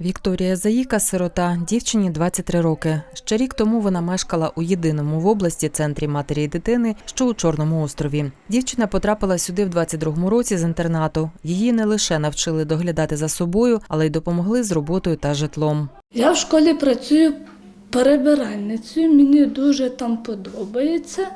Вікторія Заїка, сирота, дівчині 23 роки. Ще рік тому вона мешкала у єдиному в області центрі матері і дитини, що у Чорному острові. Дівчина потрапила сюди в 22-му році з інтернату. Її не лише навчили доглядати за собою, але й допомогли з роботою та житлом. Я в школі працюю перебиральницею, мені дуже там подобається.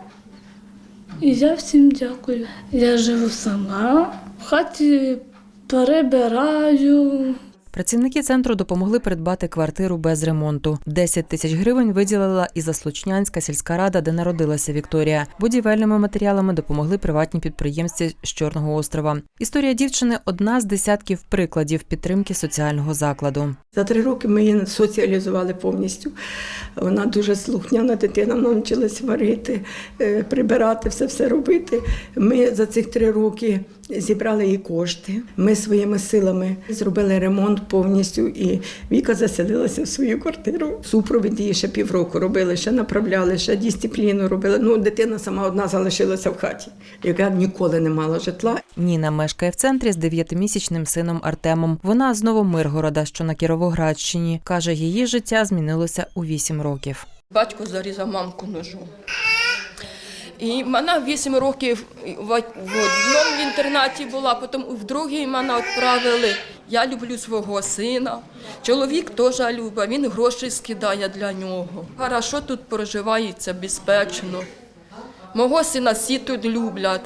І я всім дякую. Я живу сама, в хаті перебираю. Працівники центру допомогли придбати квартиру без ремонту. 10 тисяч гривень виділила і Заслучнянська сільська рада, де народилася Вікторія. Будівельними матеріалами допомогли приватні підприємці з Чорного острова. Історія дівчини одна з десятків прикладів підтримки соціального закладу. За три роки ми її соціалізували повністю. Вона дуже слухняна дитина, вона навчилася варити, е, прибирати, все все робити. Ми за цих три роки зібрали їй кошти. Ми своїми силами зробили ремонт повністю, і Віка заселилася в свою квартиру. Супровід її ще півроку робили, ще направляли, ще дисципліну робили. Ну, дитина сама одна залишилася в хаті, яка ніколи не мала житла. Ніна мешкає в центрі з дев'ятимісячним сином Артемом. Вона з Новомиргорода, що на Кіровоградщині. каже, її життя змінилося у вісім років. Батько зарізав мамку ножом. І мене 8 років в в одному інтернаті була, потім в другий мене відправили. Я люблю свого сина. Чоловік теж любить, він гроші скидає для нього. Хорошо тут проживається безпечно. Мого сина всі тут люблять.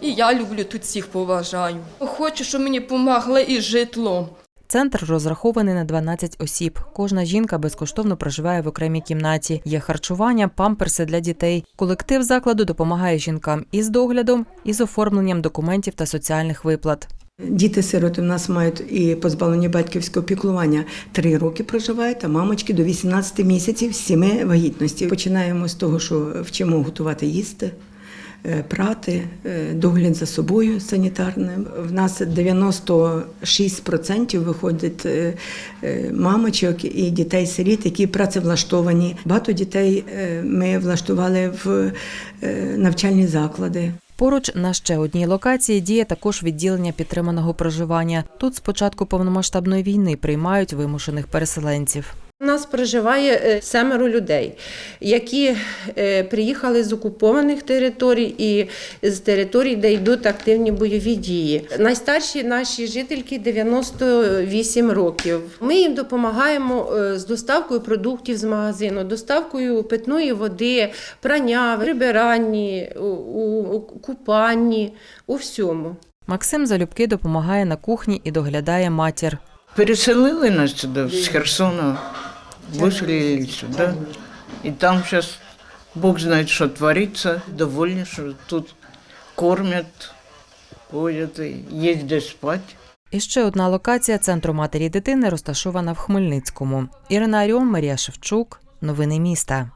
І я люблю тут всіх поважаю. Хочу, щоб мені допомогли із житлом. Центр розрахований на 12 осіб. Кожна жінка безкоштовно проживає в окремій кімнаті. Є харчування, памперси для дітей. Колектив закладу допомагає жінкам із доглядом, і з оформленням документів та соціальних виплат. Діти-сироти в нас мають і позбавлені батьківського піклування. Три роки проживають, а мамочки до 18 місяців з сіми вагітності. Починаємо з того, що вчимо готувати їсти. Е, Прати, е, догляд за собою санітарним. В нас 96% виходить е, мамочок і дітей-сиріт, які працевлаштовані. Багато дітей ми влаштували в навчальні заклади. Поруч на ще одній локації діє також відділення підтриманого проживання. Тут з початку повномасштабної війни приймають вимушених переселенців. У нас проживає е, семеро людей, які е, приїхали з окупованих територій і з територій, де йдуть активні бойові дії. Найстарші наші жительки 98 років. Ми їм допомагаємо е, з доставкою продуктів з магазину, доставкою питної води, прання, прибиранні, у, у, у купанні, у всьому. Максим залюбки допомагає на кухні і доглядає матір. Переселили нас сюда, с Херсона, вышли сюда. И там сейчас Бог знает, что творится. Довольны, что тут кормят, ходят, їздять спать. І ще одна локація центру матері дитини розташована в Хмельницькому. Ірина Аріон, Марія Шевчук. Новини міста.